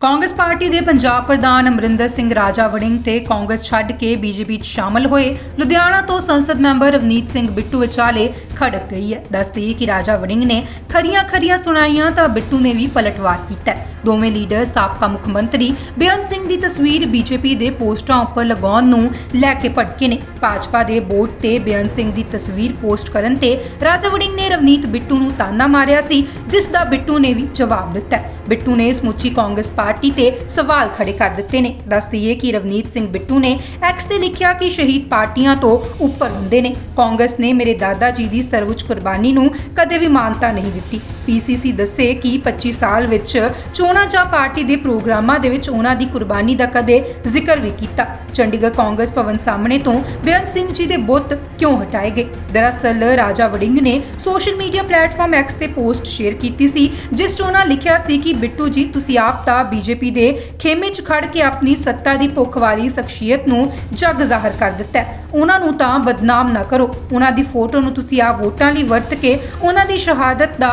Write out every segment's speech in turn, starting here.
Congress party ਦੇ ਪੰਜਾਬ ਪ੍ਰਧਾਨ ਅਮਰਿੰਦਰ ਸਿੰਘ ਰਾਜਾ ਵੜਿੰਗ ਤੇ ਕਾਂਗਰਸ ਛੱਡ ਕੇ ਬੀਜੇਪੀ 'ਚ ਸ਼ਾਮਲ ਹੋਏ, ਲੁਧਿਆਣਾ ਤੋਂ ਸੰਸਦ ਮੈਂਬਰ ਰਵਨੀਤ ਸਿੰਘ ਬਿੱਟੂ ਵਿਚਾਲੇ ਖੜਕ ਗਈ ਹੈ। ਦੱਸਦੀ ਕਿ ਰਾਜਾ ਵੜਿੰਗ ਨੇ ਖਰੀਆਂ ਖਰੀਆਂ ਸੁਣਾਈਆਂ ਤਾਂ ਬਿੱਟੂ ਨੇ ਵੀ ਪਲਟਵਾਰ ਕੀਤਾ ਦੋਵੇਂ ਲੀਡਰ ਸਾਬਕਾ ਮੁੱਖ ਮੰਤਰੀ ਬੇਅੰਤ ਸਿੰਘ ਦੀ ਤਸਵੀਰ ਬੀਜੇਪੀ ਦੇ ਪੋਸਟਰਾਂ ਉੱਪਰ ਲਗਾਉਣ ਨੂੰ ਲੈ ਕੇ ਭਟਕੇ ਨੇ। ਭਾਜਪਾ ਦੇ ਬੋਰਡ ਤੇ ਬੇਅੰਤ ਸਿੰਘ ਦੀ ਤਸਵੀਰ ਪੋਸਟ ਕਰਨ ਤੇ ਰਾਜਾ ਵੜਿੰਗ ਨੇ ਰਵਨੀਤ ਬਿੱਟੂ ਨੂੰ ਤਾਨਾ ਮਾਰਿਆ ਸੀ, ਜਿਸ ਦਾ ਬਿੱਟੂ ਨੇ ਵੀ ਜਵਾਬ ਦਿੱਤਾ ਬਿੱਟੂ ਨੇ ਸਮੁੱਚੀ ਕਾਂਗਰਸ ਪਾਰਟੀ ਤੇ ਸਵਾਲ ਖੜੇ ਕਰ ਦਿੱਤੇ ਨੇ। ਦੱਸ ਦਈਏ ਕਿ ਰਵਨੀਤ ਸਿੰਘ ਬਿੱਟੂ ਨੇ ਐਕਸ ਤੇ ਲਿਖਿਆ ਕਿ ਸ਼ਹੀਦ ਪਾਰਟੀਆਂ ਤੋਂ ਉੱਪਰ ਹੁੰਦੇ ਨੇ। ਕਾਂਗਰਸ ਨੇ ਮੇਰੇ ਦਾਦਾ ਜੀ ਦੀ ਸਰਵਉੱਚ ਕੁਰਬਾਨੀ ਨੂੰ ਕਦੇ ਵੀ ਮਾਨਤਾ ਨਹੀਂ ਦਿੱਤੀ। ਪੀਸੀਸੀ ਦੱਸੇ ਕਿ 25 ਸਾਲ ਵਿੱਚ ਚੋਣਾਂ ਜਾਂ ਪਾਰਟੀ ਦੇ ਪ੍ਰੋਗਰਾਮਾਂ ਦੇ ਵਿੱਚ ਉਹਨਾਂ ਦੀ ਕੁਰਬਾਨੀ ਦਾ ਕਦੇ ਜ਼ਿਕਰ ਵੀ ਕੀਤਾ। ਚੰਡੀਗੜ੍ਹ ਕਾਂਗਰਸ ਭਵਨ ਸਾਹਮਣੇ ਤੋਂ ਬੇਅੰਤ ਸਿੰਘ ਜੀ ਦੇ ਬੁੱਤ ਕਿਉਂ ਹਟਾਏ ਗਏ? ਦਰਅਸਲ ਰਾਜਾ ਵੜਿੰਗ ਨੇ ਸੋਸ਼ਲ ਮੀਡੀਆ ਪਲੇਟਫਾਰਮ ਐਕਸ ਤੇ ਪੋਸਟ ਸ਼ੇਅਰ ਕੀਤੀ ਸੀ, ਜਿਸ 'ਚ ਉਹਨਾਂ ਲਿਖਿਆ ਸੀ ਕਿ, ਬਿੱਟੂ ਜੀ, ਤੁਸੀਂ ਆਪ ਤਾਂ ਬੀਜੇਪੀ ਦੇ ਖੇਮੇ 'ਚ ਖੜ ਕੇ ਆਪਣੀ ਸੱਤਾ ਦੀ ਭੁੱਖ ਵਾਲੀ ਸ਼ਖਸੀਅਤ ਨੂੰ ਜਗ ਜ਼ਾਹਰ ਕਰ ਦਿੱਤਾ ਉਹਨਾਂ ਨੂੰ ਤਾਂ ਬਦਨਾਮ ਨਾ ਕਰੋ। ਉਹਨਾਂ ਦੀ ਫੋਟੋ ਨੂੰ ਤੁਸੀਂ ਆ ਵੋਟਾਂ ਲਈ ਵਰਤ ਕੇ ਉਹਨਾਂ ਦੀ ਸ਼ਹਾਦਤ ਦਾ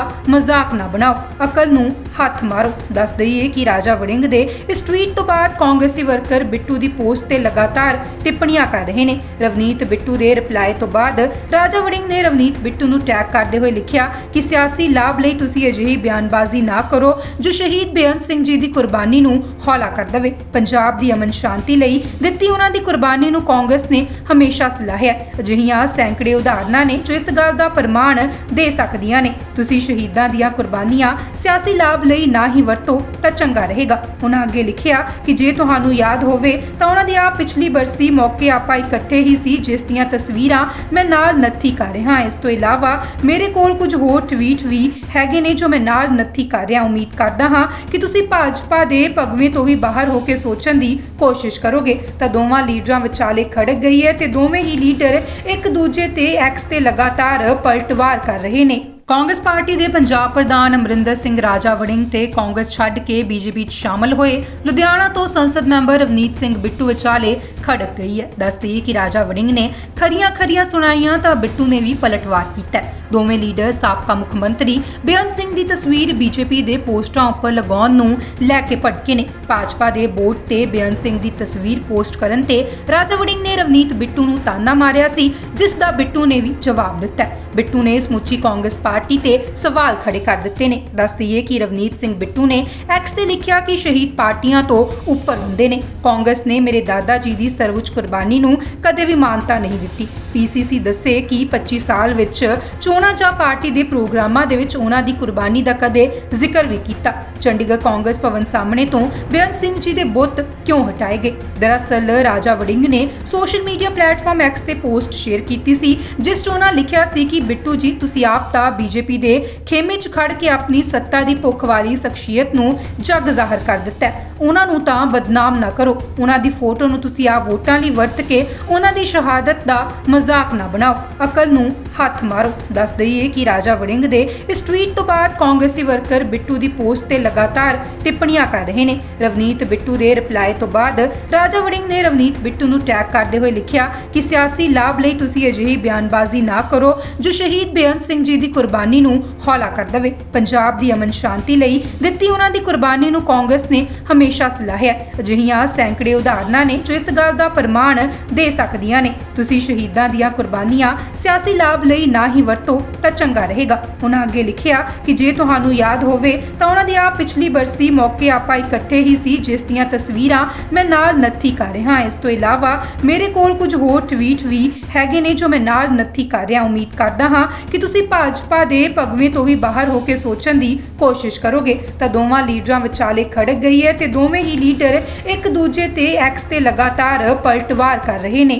ਮਜ਼ਾਕ ਨਾ ਬਣਾਓ। ਅਕਲ ਨੂੰ ਹੱਥ ਮਾਰੋ। ਦੱਸ ਦਈਏ ਕਿ ਰਾਜਾ ਵੜਿੰਗ ਦੇ ਇਸ ਟਵੀਟ ਤੋਂ ਬਾਅਦ ਕਾਂਗਰਸੀ ਵਰਕਰ ਬਿੱਟੂ ਦੀ ਪੋਸਟ ਤੇ ਲਗਾਤਾਰ ਟਿੱਪਣੀਆਂ ਕਰ ਰਹੇ ਨੇ। ਰਵਨੀਤ ਬਿੱਟੂ ਦੇ ਰਿਪਲਾਈ ਤੋਂ ਬਾਅਦ ਰਾਜਾ ਵੜਿੰਗ ਨੇ ਰਵਨੀਤ ਬਿੱਟੂ ਨੂੰ ਟੈਗ ਕਰਦੇ ਹੋਏ ਲਿਖਿਆ ਕਿ ਸਿਆਸੀ ਲਾਭ ਲਈ ਤੁਸੀਂ ਅਜਿਹੀ ਬਿਆਨਬਾਜ਼ੀ ਨਾ ਕਰੋ ਜੋ ਸ਼ਹੀਦ ਬੇਅੰਤ ਸਿੰਘ ਜੀ ਦੀ ਕੁਰਬਾਨੀ ਨੂੰ ਹੌਲਾ ਕਰ ਦੇਵੇ। ਪੰਜਾਬ ਦੀ ਅਮਨ ਸ਼ਾਂਤੀ ਲਈ ਦਿੱਤੀ ਉਹਨਾਂ ਦੀ ਕੁਰਬਾਨੀ ਨੂੰ ਕਾਂਗਰਸ ਨੇ ਹਮੇਸ਼ਾ ਸਲਾਹਿਆ। ਅਜਿਹੀਆਂ ਸੈਂਕੜੇ ਉਦਾਹਰਨਾਂ ਨੇ ਜੋ ਇਸ ਗੱਲ ਦਾ ਪ੍ਰਮਾਣ ਦੇ ਸਕਦੀਆਂ ਨੇ। ਤੁਸੀਂ ਸ਼ਹੀਦਾਂ ਦੀਆਂ ਕੁਰਬਾਨੀਆਂ ਸਿਆਸੀ ਲਾਭ ਲਈ ਨਾ ਹੀ ਵਰਤੋ ਤਾਂ ਚੰਗਾ ਰਹੇਗਾ। ਉਹਨਾਂ ਅੱਗੇ ਲਿਖਿਆ ਕਿ ਜੇ ਤੁਹਾਨੂੰ ਯਾਦ ਹੋਵੇ ਤਾਂ ਉਹਨਾਂ ਦੀ ਆ ਪਿਛਲੀ ਬਰਸੀ ਮੌਕੇ ਆਪਾਂ ਇਕੱਠੇ ਹੀ ਸੀ, ਜਿਸ ਦੀਆਂ ਤਸਵੀਰਾਂ ਮੈਂ ਨਾਲ ਨੱਥੀ ਕਰ ਰਿਹਾ ਇਸ ਤੋਂ ਇਲਾਵਾ ਮੇਰੇ ਕੋਲ ਕੁਝ ਹੋਰ ਟਵੀਟ ਵੀ ਹੈਗੇ ਨੇ ਜੋ ਮੈਂ ਨਾਲ ਨੱਥੀ ਕਰ ਰਿਹਾ। ਉਮੀਦ ਕਰਦਾ ਹਾਂ ਕਿ ਤੁਸੀਂ ਭਾਜਪਾ ਦੇ ਭਗਵੇਂ ਤੋਂ ਵੀ ਬਾਹਰ ਹੋ ਕੇ ਸੋਚਣ ਦੀ ਕੋਸ਼ਿਸ਼ ਕਰੋਗੇ। ਤਾਂ ਦੋਵਾਂ ਲੀਡਰਾਂ ਵਿਚਾਲੇ ਖੜਕ ਗਈ ਹੈ ਤੇ ਦੋਵੇਂ ਹੀ ਲੀਡਰ ਇੱਕ ਦੂਜੇ ਤੇ ਐਕਸ ਤੇ ਲਗਾਤਾਰ ਪਲਟਵਾਰ ਕਰ ਰਹੇ ਨੇ। ਕਾਂਗਰਸ ਪਾਰਟੀ ਦੇ ਪੰਜਾਬ ਪ੍ਰਧਾਨ ਅਮਰਿੰਦਰ ਸਿੰਘ ਰਾਜਾ ਵੜਿੰਗ ਤੇ ਕਾਂਗਰਸ ਛੱਡ ਕੇ ਬੀਜੇਪੀ 'ਚ ਸ਼ਾਮਲ ਹੋਏ, ਲੁਧਿਆਣਾ ਤੋਂ ਸੰਸਦ ਮੈਂਬਰ ਰਵਨੀਤ ਸਿੰਘ ਬਿੱਟੂ ਵਿਚਾਲੇ ਖੜਕ ਗਈ ਹੈ। ਦੱਸਦੀ ਕਿ ਰਾਜਾ ਵੜਿੰਗ ਨੇ ਖਰੀਆਂ ਖਰੀਆਂ ਸੁਣਾਈਆਂ ਤਾਂ ਬਿੱਟੂ ਨੇ ਵੀ ਪਲਟਵਾਰ ਕੀਤਾ ਦੋਵੇਂ ਲੀਡਰ ਸਾਬਕਾ ਮੁੱਖ ਮੰਤਰੀ ਬੇਅੰਤ ਸਿੰਘ ਦੀ ਤਸਵੀਰ ਬੀਜੇਪੀ ਦੇ ਪੋਸਟਰਾਂ ਉੱਪਰ ਲਗਾਉਣ ਨੂੰ ਲੈ ਕੇ ਭਟਕੇ ਨੇ। ਭਾਜਪਾ ਦੇ ਬੋਰਡ ਤੇ ਬੇਅੰਤ ਸਿੰਘ ਦੀ ਤਸਵੀਰ ਪੋਸਟ ਕਰਨ ਤੇ ਰਾਜਾ ਵੜਿੰਗ ਨੇ ਰਵਨੀਤ ਬਿੱਟੂ ਨੂੰ ਤਾਨਾ ਮਾਰਿਆ ਸੀ। ਜਿਸ ਦਾ ਬਿੱਟੂ ਨੇ ਵੀ ਜਵਾਬ ਦਿੱਤਾ ਬਿੱਟੂ ਨੇ ਸਮੁੱਚੀ ਕਾਂਗਰਸ ਪਾਰਟੀ ਤੇ ਸਵਾਲ ਖੜੇ ਕਰ ਦਿੱਤੇ ਨੇ। ਦੱਸ ਦਈਏ ਕਿ ਰਵਨੀਤ ਸਿੰਘ ਬਿੱਟੂ ਨੇ ਐਕਸ ਤੇ ਲਿਖਿਆ ਕਿ ਸ਼ਹੀਦ ਪਾਰਟੀਆਂ ਤੋਂ ਉੱਪਰ ਹੁੰਦੇ ਨੇ। ਕਾਂਗਰਸ ਨੇ ਮੇਰੇ ਦਾਦਾ ਜੀ ਦੀ ਸਰਵਉੱਚ ਕੁਰਬਾਨੀ ਨੂੰ ਕਦੇ ਵੀ ਮਾਨਤਾ ਨਹੀਂ ਦਿੱਤੀ। ਪੀਸੀਸੀ ਦੱਸੇ ਕਿ 25 ਸਾਲ ਵਿੱਚ ਚੋਣਾਂ ਜਾਂ ਪਾਰਟੀ ਦੇ ਪ੍ਰੋਗਰਾਮਾਂ ਦੇ ਵਿੱਚ ਉਹਨਾਂ ਦੀ ਕੁਰਬਾਨੀ ਦਾ ਕਦੇ ਜ਼ਿਕਰ ਵੀ ਕੀਤਾ। ਚੰਡੀਗੜ੍ਹ ਕਾਂਗਰਸ ਭਵਨ ਸਾਹਮਣੇ ਤੋਂ ਬੇਅੰਤ ਸਿੰਘ ਜੀ ਦੇ ਬੁੱਤ ਕਿਉਂ ਹਟਾਏ ਗਏ? ਦਰਅਸਲ, ਰਾਜਾ ਵੜਿੰਗ ਨੇ ਸੋਸ਼ਲ ਮੀਡੀਆ ਪਲੇਟਫਾਰਮ ਐਕਸ ਤੇ ਪੋਸਟ ਸ਼ੇਅਰ ਕੀਤੀ ਸੀ, ਜਿਸ 'ਚ ਉਹਨਾਂ ਲਿਖਿਆ ਸੀ ਕਿ, ਬਿੱਟੂ ਜੀ, ਤੁਸੀਂ ਆਪ ਤਾਂ ਬੀਜੇਪੀ ਦੇ ਖੇਮੇ 'ਚ ਖੜ ਕੇ ਆਪਣੀ ਸੱਤਾ ਦੀ ਭੁੱਖ ਵਾਲੀ ਸ਼ਖਸੀਅਤ ਨੂੰ ਜਗ ਜ਼ਾਹਰ ਕਰ ਦਿੱਤਾ ਉਹਨਾਂ ਨੂੰ ਤਾਂ ਬਦਨਾਮ ਨਾ ਕਰੋ। ਉਹਨਾਂ ਦੀ ਫੋਟੋ ਨੂੰ ਤੁਸੀਂ ਆ ਵੋਟਾਂ ਲਈ ਵਰਤ ਕੇ ਉਹਨਾਂ ਦੀ ਸ਼ਹਾਦਤ ਦਾ ਮਜ਼ਾਕ ਨਾ ਬਣਾਓ। ਅਕਲ ਨੂੰ ਹੱਥ ਮਾਰੋ। ਦੱਸ ਦਈਏ ਕਿ ਰਾਜਾ ਵੜਿੰਗ ਦੇ ਇਸ ਟਵੀਟ ਤੋਂ ਬਾਅਦ ਕਾਂਗਰਸੀ ਵਰਕਰ ਬਿੱਟੂ ਦੀ ਪੋਸਟ ਤੇ ਲਗਾਤਾਰ ਟਿੱਪਣੀਆਂ ਕਰ ਰਹੇ ਨੇ। ਰਵਨੀਤ ਬਿੱਟੂ ਦੇ ਰਿਪਲਾਈ ਤੋਂ ਬਾਅਦ ਰਾਜਾ ਵੜਿੰਗ ਨੇ ਰਵਨੀਤ ਬਿੱਟੂ ਨੂੰ ਟੈਗ ਕਰਦੇ ਹੋਏ ਲਿਖਿਆ ਕਿ ਸਿਆਸੀ ਲਾਭ ਲਈ ਤੁਸੀਂ ਅਜਿਹੀ ਬਿਆਨਬਾਜ਼ੀ ਨਾ ਕਰੋ, ਜੋ ਸ਼ਹੀਦ ਬੇਅੰਤ ਸਿੰਘ ਜੀ ਦੀ ਕੁਰਬਾਨੀ ਨੂੰ ਹੌਲਾ ਕਰ ਦੇਵੇ। ਪੰਜਾਬ ਦੀ ਅਮਨ ਸ਼ਾਂਤੀ ਲਈ ਦਿੱਤੀ ਉਹਨਾਂ ਦੀ ਕੁਰਬਾਨੀ ਨੂੰ ਕਾਂਗਰਸ ਨੇ ਹਮੇਸ਼ਾ ਸਲਾਹਿਆ ਅਜਿਹੀਆਂ ਸੈਂਕੜੇ ਉਦਾਹਰਨਾਂ ਨੇ ਜੋ ਇਸ ਗੱਲ ਦਾ ਪ੍ਰਮਾਣ ਦੇ ਸਕਦੀਆਂ ਨੇ। ਤੁਸੀਂ ਸ਼ਹੀਦਾਂ ਦੀਆਂ ਕੁਰਬਾਨੀਆਂ ਸਿਆਸੀ ਲਾਭ ਲਈ ਨਾ ਹੀ ਵਰਤੋ ਤਾਂ ਚੰਗਾ ਰਹੇਗਾ। ਉਹਨਾਂ ਅੱਗੇ ਲਿਖਿਆ ਕਿ ਜੇ ਤੁਹਾਨੂੰ ਯਾਦ ਹੋਵੇ ਤਾਂ ਉਹਨਾਂ ਦੀ ਆ ਪਿਛਲੀ ਬਰਸੀ ਮੌਕੇ ਆਪਾਂ ਇਕੱਠੇ ਹੀ ਸੀ, ਜਿਸ ਦੀਆਂ ਤਸਵੀਰਾਂ ਮੈਂ ਨਾਲ ਨੱਥੀ ਕਰ ਰਿਹਾ ਇਸ ਤੋਂ ਇਲਾਵਾ ਮੇਰੇ ਕੋਲ ਕੁਝ ਹੋਰ ਟਵੀਟ ਵੀ ਹੈਗੇ ਨੇ ਜੋ ਮੈਂ ਨਾਲ ਨੱਥੀ ਕਰ ਰਿਹਾ। ਉਮੀਦ ਕਰਦਾ ਹਾਂ ਕਿ ਤੁਸੀਂ ਭਾਜਪਾ ਦੇ ਭਗਵੇਂ ਤੋਂ ਵੀ ਬਾਹਰ ਹੋ ਕੇ ਸੋਚਣ ਦੀ ਕੋਸ਼ਿਸ਼ ਕਰੋਗੇ, ਤਾਂ ਦੋਵਾਂ ਲੀਡਰਾਂ ਵਿਚਾਲੇ ਖੜਕ ਗਈ ਹੈ ਤੇ ਦੋਵੇਂ ਹੀ ਲੀਡਰ ਇੱਕ ਦੂਜੇ ਤੇ ਐਕਸ ਤੇ ਲਗਾਤਾਰ ਪਲਟਵਾਰ ਕਰ ਰਹੇ ਨੇ।